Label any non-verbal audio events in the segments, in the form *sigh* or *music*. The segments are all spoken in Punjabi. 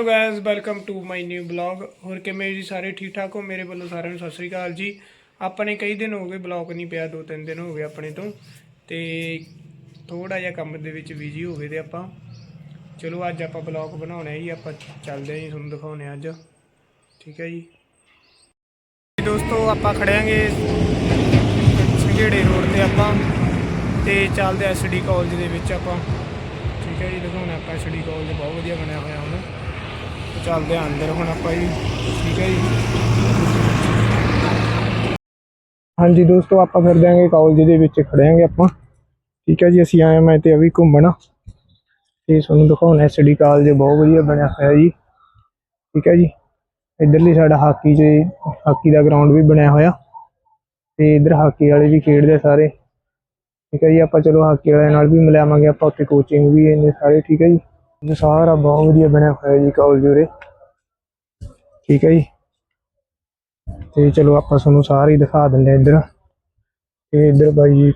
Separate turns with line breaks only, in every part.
Hello guys welcome to my new blog ਹੋਰ ਕਿਵੇਂ ਜੀ ਸਾਰੇ? ਠੀਕ ਠਾਕ ਹੋ? ਮੇਰੇ ਵੱਲੋਂ ਸਾਰਿਆਂ ਨੂੰ ਸਤਿ ਸ੍ਰੀ ਅਕਾਲ ਜੀ। ਆਪਣੇ ਕਈ ਦਿਨ ਹੋ ਗਏ ਬਲੌਗ ਨਹੀਂ ਪਿਆ, ਦੋ ਤਿੰਨ ਦਿਨ ਹੋ ਗਏ ਆਪਣੇ ਤੋਂ। ਤੇ ਥੋੜਾ ਜਿਹਾ ਕੰਮ ਦੇ ਵਿੱਚ ਬਿਜ਼ੀ ਹੋ ਗਏ ਤੇ ਆਪਾਂ। ਚਲੋ ਅੱਜ ਆਪਾਂ ਬਲੌਗ ਬਣਾਉਣਾ ਹੈ ਜੀ, ਆਪਾਂ ਚੱਲਦੇ ਹਾਂ ਜੀ, ਤੁਹਾਨੂੰ ਦਿਖਾਉਣੇ ਆ ਅੱਜ। ਠੀਕ ਹੈ ਜੀ। ਦੋਸਤੋ, ਆਪਾਂ ਖੜਿਆਂਗੇ ਸੰਘੇੜੇ ਰੋਡ ਤੇ ਆਪਾਂ। ਤੇ ਚੱਲਦੇ ਐਸਡੀ ਕਾਲਜ ਦੇ ਵਿੱਚ ਆਪਾਂ। ਠੀਕ ਹੈ ਜੀ ਦਿਖਾਉਣਾ ਆਪਾਂ ਐਸਡੀ ਕਾਲਜ, ਬਹੁਤ ਵਧੀਆ ਬਣਿਆ ਹੋਇਆ ਹੁਣ। ਚੱਲਦੇ ਆ ਅੰਦਰ ਹੁਣ ਆਪਾਂ ਜੀ, ਠੀਕ ਹੈ ਜੀ। ਹਾਂਜੀ ਦੋਸਤੋ, ਆਪਾਂ ਫਿਰ ਦਿਆਂਗੇ ਕਾਲਜ ਦੇ ਵਿੱਚ ਖੜਿਆਂਗੇ ਆਪਾਂ। ਠੀਕ ਹੈ ਜੀ, ਅਸੀਂ ਆਏ ਮੈਂ ਤੇ ਅਭੀ ਘੁੰਮਣਾ। ਤੇ ਤੁਹਾਨੂੰ ਦਿਖਾਉਣਾ ਐਸਡੀ ਕਾਲਜ ਬਹੁਤ ਵਧੀਆ ਬਣਿਆ ਹੋਇਆ ਜੀ। ਠੀਕ ਹੈ ਜੀ, ਇਧਰਲੀ ਸਾਡਾ ਹਾਕੀ ਚ ਹਾਕੀ ਦਾ ਗਰਾਊਂਡ ਵੀ ਬਣਿਆ ਹੋਇਆ। ਤੇ ਇਧਰ ਹਾਕੀ ਵਾਲੇ ਵੀ ਖੇਡਦੇ ਆ ਸਾਰੇ। ਠੀਕ ਹੈ ਜੀ, ਆਪਾਂ ਚਲੋ ਹਾਕੀ ਵਾਲਿਆਂ ਨਾਲ ਵੀ ਮਿਲਾਵਾਂਗੇ, ਆਪਾਂ ਉੱਥੇ ਕੋਚਿੰਗ ਵੀ ਇਹਨੇ ਸਾਰੇ, ਠੀਕ ਹੈ ਜੀ। ਇਹ ਸਾਰਾ ਬਹੁਤ ਵਧੀਆ ਬਣਿਆ ਹੋਇਆ ਜੀ ਕਾਲਜ ਉਰੇ ਠੀਕ ਹੈ ਜੀ। ਤੇ ਚਲੋ ਆਪਾਂ ਤੁਹਾਨੂੰ ਸਾਰੇ ਹੀ ਦਿਖਾ ਦਿੰਦੇ ਇੱਧਰ। ਤੇ ਇੱਧਰ ਬਾਈ ਜੀ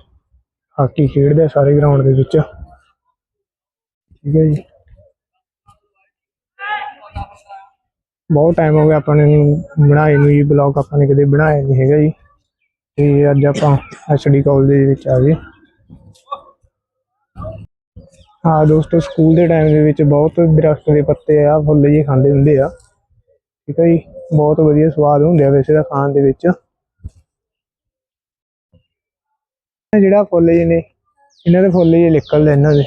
ਹਾਕੀ ਖੇਡਦੇ ਸਾਰੇ ਗਰਾਊਂਡ ਦੇ ਵਿੱਚ। ਠੀਕ ਹੈ ਜੀ। ਬਹੁਤ ਟਾਈਮ ਹੋ ਗਿਆ ਆਪਾਂ ਨੇ ਬਣਾਏ ਨੂੰ ਜੀ ਬਲੌਗ ਆਪਾਂ ਨੇ ਕਦੇ ਬਣਾਇਆ ਨਹੀਂ ਹੈਗਾ ਜੀ। ਤੇ ਅੱਜ ਆਪਾਂ ਐਸਡੀ ਕਾਲਜ ਦੇ ਵਿੱਚ ਆ ਗਏ। ਹਾਂ ਦੋਸਤੋ, ਸਕੂਲ ਦੇ ਟਾਈਮ ਦੇ ਵਿੱਚ ਬਹੁਤ ਦਰਖਤ ਦੇ ਪੱਤੇ ਆ, ਫੁੱਲ ਜੀ ਖਾਂਦੇ ਹੁੰਦੇ ਆ। ਠੀਕ ਹੈ ਜੀ? ਬਹੁਤ ਵਧੀਆ ਸਵਾਦ ਹੁੰਦੇ ਆ ਵੈਸੇ ਤਾਂ ਖਾਣ ਦੇ ਵਿੱਚ। ਜਿਹੜਾ ਫੁੱਲ ਜੀ ਨੇ, ਇਹਨਾਂ ਦੇ ਫੁੱਲ ਜੀ ਨਿਕਲਦੇ ਇਹਨਾਂ ਦੇ।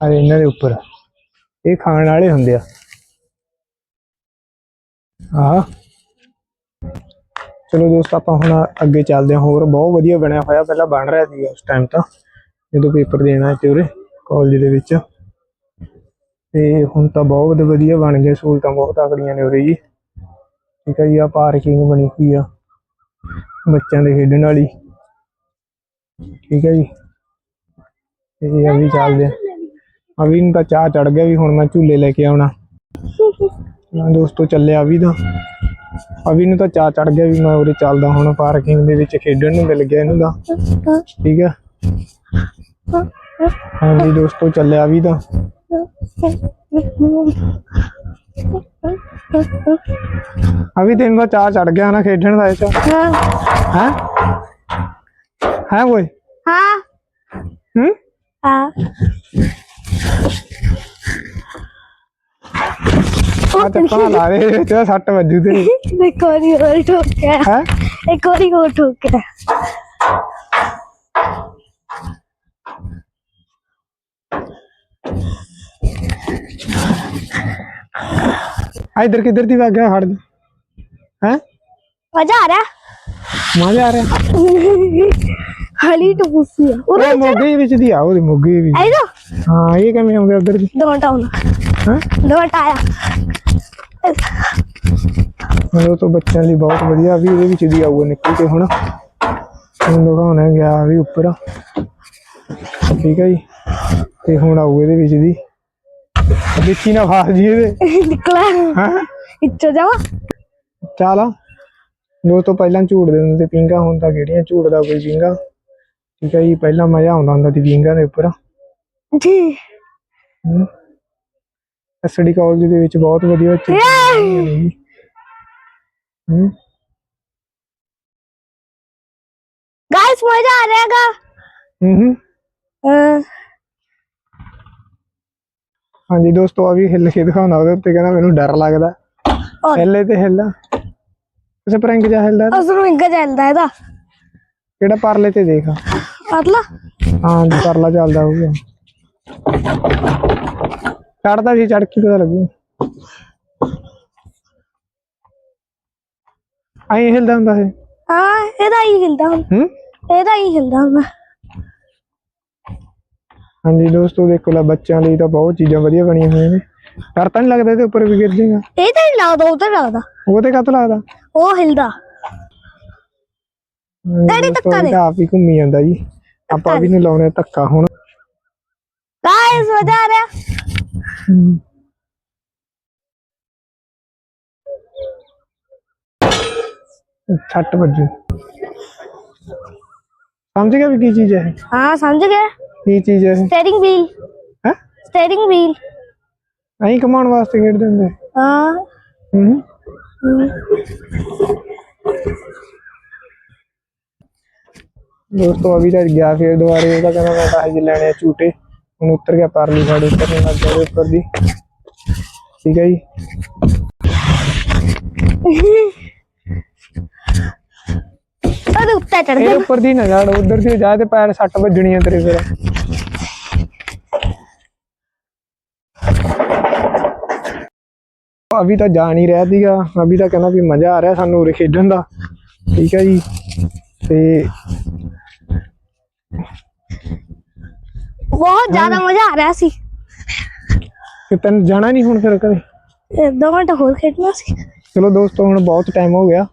ਆ ਇਹਨਾਂ ਦੇ ਉੱਪਰ। ਇਹ ਖਾਣ ਵਾਲੇ ਹੁੰਦੇ ਆ। ਹਾਂ ਚਲੋ ਦੋਸਤ, ਆਪਾਂ ਹੁਣ ਅੱਗੇ ਚੱਲਦੇ ਹਾਂ। ਹੋਰ ਬਹੁਤ ਵਧੀਆ ਬਣਿਆ ਹੋਇਆ, ਪਹਿਲਾਂ ਬਣ ਰਿਹਾ ਸੀ ਉਸ ਟਾਈਮ ਤਾਂ। ਜਦੋਂ ਪੇਪਰ ਦੇਣਾ ਤੇ ਉਰੇ ਕਾਲਜ ਦੇ ਵਿੱਚ। ਤੇ ਹੁਣ ਤਾਂ ਬਹੁਤ ਵਧੀਆ ਬਣ ਗਿਆ ਸਹੂਲਤਾਂ ਬਹੁਤ ਤਕੜੀਆਂ ਨੇ ਉਰੇ ਜੀ। ਠੀਕ ਹੈ ਜੀ ਆ ਪਾਰਕਿੰਗ ਬਣੀ ਹੋਈ ਆ ਬੱਚਿਆਂ ਦੇ ਖੇਡਣ ਵਾਲੀ। ਠੀਕ ਹੈ ਜੀ। ਤੇ ਅਭੀ ਚੱਲਦੇ ਆ। ਅਭੀ ਨੂੰ ਤਾਂ ਚਾਹ ਚੜ ਗਿਆ ਵੀ ਹੁਣ ਮੈਂ ਝੂਲੇ ਲੈ ਕੇ ਆਉਣਾ। ਹਾਂ, ਦੋਸਤੋ ਚੱਲਿਆ ਅਭੀ ਦਾ ਅਭੀ ਨੂੰ ਤਾਂ ਚਾਹ ਚੜ ਗਿਆ ਵੀ ਮੈਂ ਉਰੇ ਚੱਲਦਾ ਹੁਣ ਪਾਰਕਿੰਗ ਦੇ ਵਿੱਚ ਖੇਡਣ ਨੂੰ ਮਿਲ ਗਿਆ ਇਹਨੂੰ ਦਾ ਠੀਕ ਹੈ ਹਾਂਜੀ ਦੋਸਤੋ ਚੱਲਿਆ ਵੀ ਤਾਂ ਅਭੀ ਤੈਨੂੰ ਤਾਂ ਚਾਹ ਚੜ ਗਿਆ ਨਾ ਖੇਡਣ ਦਾ ਇਹ ਚ ਹੈ ਹੈ ਓਏ
हाँ
ਹੂੰ
हाँ
ਆ ਚੱਪਲਾਂ ਲਾ ਦੇ ਇਹਦੇ ਵਿੱਚ ਤਾਂ ਸੱਟ ਵੱਜੂ ਤੇਰੀ
एक और ही और ठोक गया
ਹੈ
एक और ही और
ਇਧਰ ਕਿਧਰ ਦੀ ਵਗ ਗਿਆ ਖੜ ਹੈ?
ਮਜ਼ਾ ਆ ਰਿਹਾ?
ਮਜ਼ਾ ਆ ਰਿਹਾ?
ਹਲੀ ਟਪੂਸੀ ਆ।
ਉਹ ਮੋਗੇ ਵਿੱਚ ਦੀ ਆ ਉਹਦੀ ਮੋਗੇ ਵੀ।
ਆਈ ਦੋ
ਹਾਂ ਇਹ ਕਿਵੇਂ ਆਉਂਦੇ ਉਧਰ ਦੀ?
ਡੋਂਟ ਆਉਣਾ।
ਹਾਂ?
ਡੋਂਟ ਆਇਆ।
ਉਹ ਤਾਂ ਬੱਚਿਆਂ ਲਈ ਬਹੁਤ ਵਧੀਆ ਵੀ ਉਹਦੇ ਵਿੱਚ ਦੀ ਆਊਗਾ ਨਿਕਲ ਕੇ ਹੁਣ। ਹੁਣ ਦਿਖਾਉਣਾ ਗਿਆ ਵੀ ਉੱਪਰ। ਠੀਕ ਹੈ ਜੀ। ਤੇ ਹੁਣ ਆਊ ਇਹਦੇ ਵਿੱਚ ਦੀ। ਵਿੱਚ ਹੀ ਨਾ ਫਸ ਜੀ ਇਹਦੇ।
ਨਿਕਲਾ।
ਹਾਂ?
ਇੱਥੇ ਜਾਵਾ
ਚੱਲ ਨੋ ਤੋਂ ਪਹਿਲਾਂ ਝੂੜ ਦੇ ਹੁੰਦੇ ਪਿੰਗਾ ਹੁਣ ਤਾਂ ਕਿਹੜੀਆਂ ਝੂੜ ਦਾ ਕੋਈ ਪਿੰਗਾ? ਠੀਕ ਹੈ ਜੀ ਪਹਿਲਾਂ ਮਜ਼ਾ ਆਉਂਦਾ ਹੁੰਦਾ ਸੀ ਪਿੰਗਾ ਦੇ ਉੱਪਰ।
ਜੀ।
ਐਸਡੀ ਕਾਲਜ ਦੇ ਵਿੱਚ ਬਹੁਤ ਵਧੀਆ ਚੀਜ਼ ਹੂੰ।
ਗਾਇਸ ਮਜ਼ਾ ਆ ਰਿਹਾਗਾ
ਹੂੰ ਹੂੰ। ਹਾਂਜੀ ਦੋਸਤੋ ਆ ਵੀ ਹਿੱਲ ਕੇ ਦਿਖਾਉਣਾ ਉਹਦੇ ਉੱਤੇ ਕਹਿੰਦਾ ਮੈਨੂੰ ਡਰ ਲੱਗਦਾ। ਹਿੱਲੇ ਤੇ ਹਿੱਲਾ ਕਿਸੇ ਪ੍ਰੈਂਕ ਜਾ ਹਿੱਲਦਾ
ਉਸ ਨੂੰ ਇੰਗਾ ਜਾਂਦਾ ਇਹਦਾ।
ਕਿਹੜਾ ਪਰਲੇ ਤੇ ਦੇਖ
ਪਰਲਾ?
ਹਾਂ ਪਰਲਾ ਚੱਲਦਾ ਹੋਊਗਾ। ਚੜਦਾ ਸੀ ਚੜ ਕੇ ਪਤਾ ਲੱਗੂ। ਆਈ ਹਿਲਦਾ ਹੁੰਦਾ ਹੈ
ਹਾਂ ਇਹਦਾ ਹੀ ਹਿਲਦਾ ਹੁੰਦਾ
ਹੂੰ?
ਇਹਦਾ ਹੀ ਹਿਲਦਾ ਹੁੰਦਾ
ਹਾਂਜੀ ਦੋਸਤੋ ਦੇਖੋ ਲੈ ਬੱਚਿਆਂ ਲਈ ਤਾਂ ਬਹੁਤ ਚੀਜ਼ਾਂ ਵਧੀਆ ਬਣੀਆਂ ਹੋਈਆਂ ਨੇ। ਡਰ ਤਾਂ ਨਹੀਂ ਲੱਗਦਾ ਇਹਦੇ ਉੱਪਰ ਵੀ ਗਿਰ ਜਾਏਗਾ?
ਇਹ ਤਾਂ ਨਹੀਂ ਲੱਗਦਾ ਤਾਂ ਲੱਗਦਾ।
ਉਹ ਤੇ ਕੱਤ ਲੱਗਦਾ?
ਉਹ ਹਿਲਦਾ। ਡੈਡੀ ਧੱਕਾ ਦੇ।
ਆਪ ਹੀ ਘੁੰਮੀ ਜਾਂਦਾ ਜੀ। ਆਪਾਂ ਵੀ ਨੂੰ ਲਾਉਣੇ ਧੱਕਾ ਹੁਣ।
ਗਾਇਸ ਆ ਰਿਹਾ।
ਛੱਟ ਵੱਜੂ। ਸਮਝ ਗਿਆ ਵੀ ਕੀ ਚੀਜ਼ ਹੈ ਇਹ?
ਹਾਂ ਸਮਝ ਗਏ
ਕੀ ਚੀਜ਼ ਹੈ?
ਸਟੀਅਰਿੰਗ ਵੀਲ
ਹੈਂ?
ਸਟੀਅਰਿੰਗ ਵੀਲ
ਐਂ ਕਮਾਉਣ ਵਾਸਤੇ ਖੇਡਦੇ ਹੁੰਦੇ।
ਹਾਂ।
ਹੂੰ। ਦੋਸਤੋ ਅਭੀ ਤਾਂ ਗਿਆ ਫਿਰ ਦੁਬਾਰੇ ਉਹਦਾ ਕਹਿੰਦਾ ਮੈਂ ਤਾਂ ਹਜੇ ਲੈਣੇ ਆ ਝੂਟੇ। ਹੁਣ ਉੱਤਰ ਗਿਆ ਪਰਲੀ ਸਾਈਡ ਉੱਤਰਨੇ ਲੱਗ ਗਿਆ ਉੱਪਰ ਦੀ। ਠੀਕ ਹੈ ਜੀ। *laughs*
ਉਹਦੇ ਉੱਤੇ ਚੜ ਗਿਆ
ਉੱਪਰ ਦੀ ਨਾ ਜਾੜ ਉਧਰ ਦੀ ਜਾ ਤੇ ਪੈਰ ਸੱਟ ਵੱਜਣੀਆਂ ਤੇਰੇ ਫਿਰ ਅਭੀ ਤਾਂ ਜਾ ਨਹੀਂ ਰਿਹਾ ਸੀਗਾ। ਅਭੀ ਤਾਂ ਕਹਿੰਦਾ ਵੀ ਮਜ਼ਾ ਆ ਰਿਹਾ ਸਾਨੂੰ ਉਰੇ ਖੇਡਣ ਦਾ। ਠੀਕ ਹੈ ਜੀ। ਤੇ
ਬਹੁਤ ਜ਼ਿਆਦਾ ਮਜ਼ਾ ਆ ਰਿਹਾ ਸੀ।
ਤੇ ਤੈਨੂੰ ਜਾਣਾ ਨਹੀਂ ਹੁਣ ਫਿਰ ਕਦੇ
ਇਹ ਦੋ ਮਿੰਟ ਹੋਰ ਖੇਡਣਾ ਸੀ।
ਚਲੋ ਦੋਸਤੋ ਹੁਣ ਬਹੁਤ ਟਾਈਮ ਹੋ ਗਿਆ।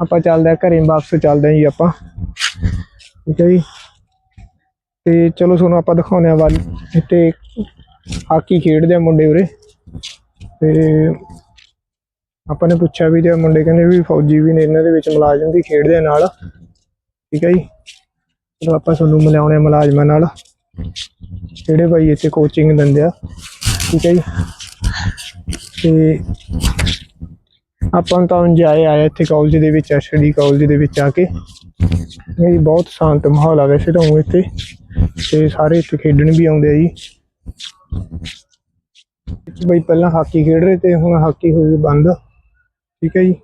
ਆਪਾਂ ਚੱਲਦੇ ਆ ਘਰੇ ਵਾਪਸ ਚੱਲਦੇ ਆ ਜੀ ਆਪਾਂ। ਠੀਕ ਹੈ ਜੀ? ਤੇ ਚਲੋ ਤੁਹਾਨੂੰ ਆਪਾਂ ਦਿਖਾਉਂਦੇ ਆ ਵੱਲ। ਇੱਥੇ ਹਾਕੀ ਖੇਡਦੇ ਆ ਮੁੰਡੇ ਉਰੇ। ਤੇ ਆਪਾਂ ਨੇ ਪੁੱਛਿਆ ਵੀ ਤੇ ਮੁੰਡੇ ਕਹਿੰਦੇ ਵੀ ਫੌਜੀ ਵੀ ਨੇ, ਇਹਨਾਂ ਦੇ ਵਿੱਚ ਮੁਲਾਜ਼ਮ ਵੀ ਖੇਡਦੇ ਆ ਨਾਲ। ਠੀਕ ਹੈ ਜੀ? ਚਲੋ ਆਪਾਂ ਤੁਹਾਨੂੰ ਮਿਲਾਉਣੇ ਆ ਮੁਲਾਜ਼ਮਾਂ ਨਾਲ। ਜਿਹੜੇ ਭਾਈ ਇੱਥੇ ਕੋਚਿੰਗ ਦਿੰਦੇ ਆ। ਠੀਕ ਹੈ ਜੀ? ਤੇ ਆਪਾਂ ਨੂੰ ਤਾਂ ਉਂਝ ਆਇਆ ਇੱਥੇ ਕਾਲਜ ਦੇ ਵਿੱਚ ਐਸਡੀ ਕਾਲਜ ਦੇ ਵਿੱਚ ਆ ਕੇ। ਇਹ ਬਹੁਤ ਸ਼ਾਂਤ ਮਾਹੌਲ ਆ ਵੈਸੇ ਤਾਂ ਉਹ ਇੱਥੇ। ਤੇ ਸਾਰੇ ਇੱਥੇ ਖੇਡਣ ਵੀ ਆਉਂਦੇ ਆ ਜੀ। ਬਈ ਪਹਿਲਾਂ ਹਾਕੀ ਖੇਡ ਰਹੇ ਤੇ ਹੁਣ ਹਾਕੀ ਹੋ ਗਈ ਬੰਦ। ਠੀਕ ਹੈ ਜੀ।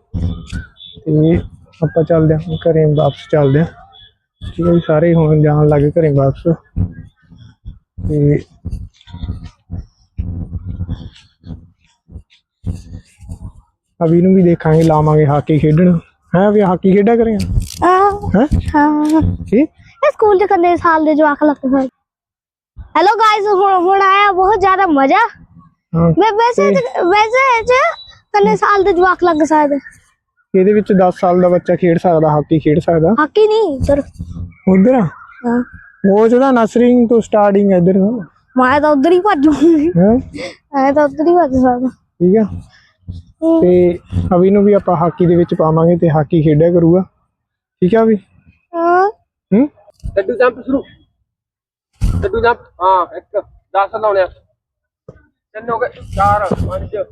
ਤੇ ਆਪਾਂ ਚੱਲਦੇ ਹਾਂ, ਘਰੇ ਵਾਪਸ ਚੱਲਦੇ ਹਾਂ। ਠੀਕ ਹੈ ਜੀ, ਸਾਰੇ ਹੁਣ ਜਾਣ ਲੱਗੇ ਘਰੇ ਵਾਪਸ। ਤੇ ਅਭੀ ਨੂੰ ਵੀ ਦੇਖਾਂਗੇ ਲਾਵਾਂਗੇ ਹਾਕੀ ਖੇਡਣ। ਹੈ ਵੀ ਹਾਕੀ ਖੇਡਿਆ ਕਰੇਗਾ
ਹਾਂ
ਹੈ?
ਹਾਂ।
ਕੀ?
ਇਹ ਸਕੂਲ ਚ ਕੰਨੇ ਸਾਲ ਦੇ ਜਵਾਕ ਲੱਗਦੇ ਹੋਏ ਹੈਲੋ ਗਾਇਸ ਹੁਣ ਹੁਣ ਆਇਆ ਬਹੁਤ ਜ਼ਿਆਦਾ ਮਜ਼ਾ। ਮੈਂ ਵੈਸੇ ਵੈਸੇ 'ਚ ਕੰਨੇ ਸਾਲ ਦੇ ਜਵਾਕ ਲੱਗ ਸਕਦੇ।
ਇਹਦੇ ਵਿੱਚ 10 ਸਾਲ ਦਾ ਬੱਚਾ ਖੇਡ ਸਕਦਾ ਹਾਕੀ ਖੇਡ ਸਕਦਾ।
ਹਾਕੀ ਨਹੀਂ ਸਰ
ਉਧਰ
ਹਾਂ।
ਉਹ ਜਿਹੜਾ ਨਰਸਰੀ ਤੋਂ ਸਟਾਰਟਿੰਗ ਹੈ ਇਧਰ।
ਮੈਂ ਤਾਂ ਉਧਰ ਹੀ ਭੱਜੂਗੀ
ਹੈ?
ਮੈਂ ਤਾਂ ਉਧਰ ਹੀ ਭੱਜ ਸਕਦਾ।
ਠੀਕ ਆ? ਤੇ ਅਭੀ ਨੂੰ ਵੀ ਆਪਾਂ ਹਾਕੀ ਦੇ ਵਿੱਚ ਪਾਵਾਂਗੇ ਤੇ ਹਾਕੀ ਖੇਡਿਆ ਕਰੂਗਾ। ਠੀਕ ਆ ਵੀ
ਹਾਂ।
ਹੂੰ?
ਲੱਡੂ ਜੰਪ ਸ਼ੁਰੂ। ਲੱਡੂ ਜੰਪ। ਹਾਂ ਇੱਕ 10 ਲਾਉਣੇ ਆ। ਤਿੰਨ ਹੋ ਗਏ। 4 5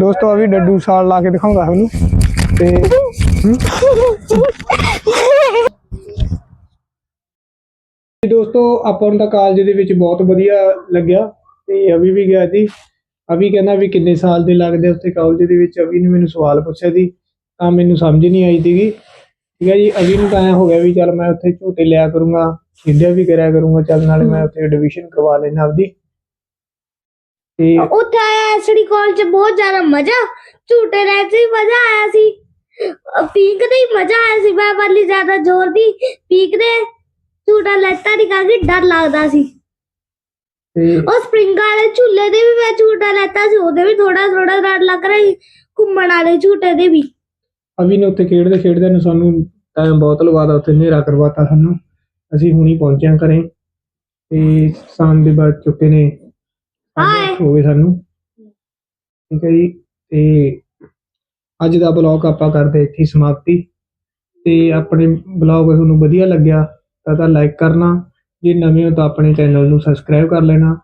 ਦੋਸਤੋ ਅਭੀ ਡੱਡੂ ਸਾਲ ਲਾ ਕੇ ਦਿਖਾਉਂਦਾ ਸਾਨੂੰ ਤੇ ਦੋਸਤੋ ਆਪਾਂ ਨੂੰ ਤਾਂ ਕਾਲਜ ਦੇ ਵਿੱਚ ਬਹੁਤ ਵਧੀਆ ਲੱਗਿਆ। ਤੇ ਅਭੀ ਵੀ ਗਿਆ ਸੀ। ਅਭੀ ਕਹਿੰਦਾ ਵੀ ਕਿੰਨੇ ਸਾਲ ਦੇ ਲੱਗਦੇ ਉੱਥੇ ਕਾਲਜ ਦੇ ਵਿੱਚ। ਅਭੀ ਨੇ ਮੈਨੂੰ ਸਵਾਲ ਪੁੱਛਿਆ ਸੀ, ਤਾਂ ਮੈਨੂੰ ਸਮਝ ਨਹੀਂ ਆਈ ਸੀਗੀ। ਠੀਕ ਹੈ ਜੀ, ਅਭੀ ਨੂੰ ਤਾਂ ਐਂ ਹੋ ਗਿਆ ਵੀ ਚੱਲ ਮੈਂ ਉੱਥੇ ਝੂਟੇ ਲਿਆ ਕਰੂੰਗਾ, ਖੇਡਿਆ ਵੀ ਕਰਿਆ ਕਰੂੰਗਾ, ਚੱਲ ਨਾਲੇ ਮੈਂ ਉੱਥੇ ਐਡਮਿਸ਼ਨ ਕਰਵਾ ਲੈਣਾ ਆਪਦੀ ਤੇ
ਉੱਥੇ ਐਸਡੀ ਕਾਲ ਚ ਬਹੁਤ ਜ਼ਿਆਦਾ ਮਜ਼ਾ, ਝੂਟੇ ਲੈ ਸੀ ਮਜ਼ਾ ਆਇਆ ਸੀ। ਅਹ ਪੀਕ ਦੇ ਹੀ ਮਜ਼ਾ ਆਇਆ ਸੀ, ਮੈਂ ਵਾਲੀ ਜ਼ਿਆਦਾ ਜ਼ੋਰ ਦੀ। ਪੀਕ ਦੇ ਝੂਟਾ ਲੈਤਾ ਨਹੀਂ ਕਾਗੀ ਡਰ ਲੱਗਦਾ ਸੀ।
ਤੇ
ਉਹ ਸਪ੍ਰਿੰਗ ਵਾਲੇ ਝੂਲੇ ਦੇ ਵੀ ਮੈਂ ਝੂਟਾ ਲੈਤਾ ਸੀ ਉਹਦੇ ਵੀ ਥੋੜਾ ਥੋੜਾ ਡਰ ਲੱਗ ਰਿਹਾ ਸੀ ਘੁੰਮਣ ਵਾਲੇ ਝੂਟੇ ਦੇ ਵੀ।
ਅਭੀ ਨੇ ਉੱਥੇ ਖੇਡਦੇ ਖੇਡਦੇ ਨੂੰ ਸਾਨੂੰ ਟਾਈਮ ਬਹੁਤ ਲਵਾਦਾ ਉੱਥੇ ਹਨੇਰਾ ਕਰਵਾਤਾ ਸਾਨੂੰ। ਅਸੀਂ ਹੁਣੀ ਪਹੁੰਚਿਆ ਘਰੇ ਤੇ ਸ਼ਾਮ ਦੇ ਬਾਅਦ ਚੁੱਕੇ ਨੇ ਅੱਠ ਹੋ ਗਏ ਸਾਨੂੰ। ਠੀਕ ਹੈ ਜੀ ਤੇ ਅੱਜ ਦਾ ਬਲੌਗ ਆਪਾਂ ਕਰਦੇ ਇੱਥੇ ਹੀ ਸਮਾਪਤੀ। ਤੇ ਆਪਣੇ ਬਲੌਗ ਤੁਹਾਨੂੰ ਵਧੀਆ ਲੱਗਿਆ ਤਾਂ ਤਾਂ ਲਾਈਕ ਕਰਨਾ ਜੇ ਨਵੇਂ ਹੋ ਤਾਂ ਆਪਣੇ ਚੈਨਲ ਨੂੰ ਸਬਸਕ੍ਰਾਈਬ ਕਰ ਲੈਣਾ।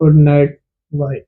Good night bye